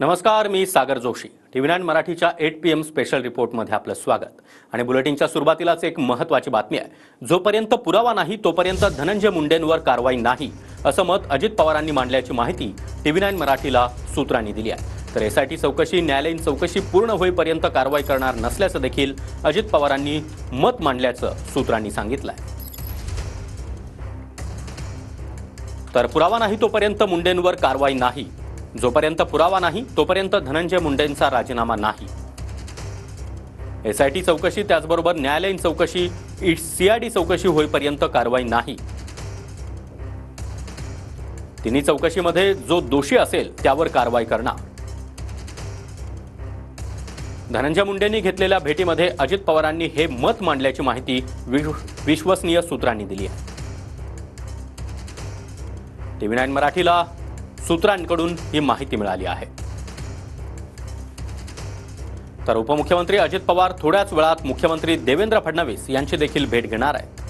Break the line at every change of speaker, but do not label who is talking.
नमस्कार मी Sagar Joshi. TV nine मराठीच्या एट पी एम स्पेशल रिपोर्टमध्ये आपलं स्वागत. आणि बुलेटिनच्या सुरुवातीलाच एक महत्त्वाची बातमी आहे. जोपर्यंत पुरावा नाही तोपर्यंत धनंजय मुंडेंवर कारवाई नाही असं मत अजित पवारांनी मांडल्याची माहिती टीव्ही नाईन मराठीला सूत्रांनी दिली आहे. तर एसआयटी चौकशी न्यायालयीन चौकशी पूर्ण होईपर्यंत कारवाई करणार नसल्याचं देखील अजित पवारांनी मत मांडल्याचं सूत्रांनी सांगितलं आहे तर पुरावा नाही तोपर्यंत मुंडेंवर कारवाई नाही जोपर्यंत पुरावा नाही तोपर्यंत धनंजय मुंडेंचा राजीनामा नाही. एसआयटी चौकशी त्याचबरोबर न्यायालयीन चौकशी सीआयडी चौकशी होईपर्यंत कारवाई नाही. तिन्ही चौकशीमध्ये जो दोषी असेल त्यावर कारवाई करणार. धनंजय मुंडेंनी घेतलेल्या भेटीमध्ये अजित पवारांनी हे मत मांडल्याची माहिती विश्वसनीय सूत्रांनी दिली आहे. टीव्ही नाईन मराठीला सूत्रांकडून ही माहिती मिळाली आहे. तर उपमुख्यमंत्री अजित पवार थोड्याच वेळात मुख्यमंत्री देवेंद्र फडणवीस यांची देखील भेट घेणार आहेत.